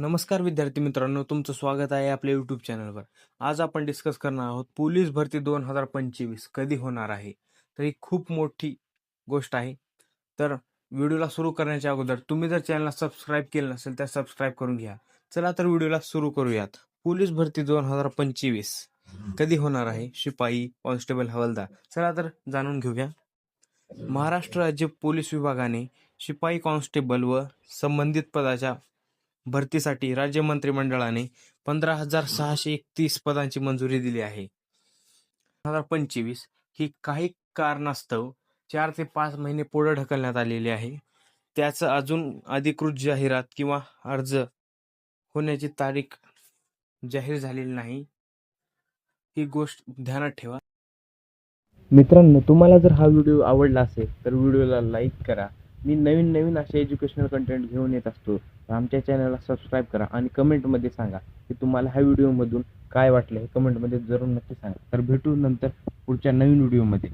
नमस्कार विद्यार्थी मित्रांनो तुमचं स्वागत आहे आपल्या यूट्यूब चॅनलवर आज आपण डिस्कस करणार आहोत पोलीस भरती दोन हजार पंचवीस कधी होणार आहे? तर ही खूप मोठी गोष्ट आहे. तर व्हिडिओला सुरू करण्याच्या अगोदर तुम्ही जर चॅनलला सबस्क्राईब केलं नसेल तर सबस्क्राईब करून घ्या. चला तर व्हिडिओला सुरू करूयात. पोलीस भरती दोन हजार पंचवीस कधी होणार आहे? शिपाई कॉन्स्टेबल हवालदार. चला तर जाणून घेऊया. महाराष्ट्र राज्य पोलीस विभागाने शिपाई कॉन्स्टेबल व संबंधित पदाच्या भरतीसाठी राज्य मंत्रिमंडळाने पंधरा हजार सहाशे एकतीस पदांची मंजुरी दिली आहे. दोन हजार पंचवीस ही काही कारणास्तव चार ते पाच महिने पुढे ढकलण्यात आलेली आहे. त्याचं अजून अधिकृत जाहिरात किंवा अर्ज होण्याची तारीख जाहीर झालेली नाही. ही गोष्ट ध्यानात ठेवा. मित्रांनो तुम्हाला जर हा व्हिडिओ आवडला असेल तर व्हिडिओला लाईक करा. मी नवीन नवीन असे एज्युकेशनल कंटेंट घेऊन येत असतो. आमच्या चॅनलला सबस्क्राईब करा आणि कमेंटमध्ये सांगा की तुम्हाला ह्या व्हिडिओमधून काय वाटलं हे कमेंटमध्ये जरूर नक्की सांगा. तर भेटू नंतर पुढच्या नवीन व्हिडिओमध्ये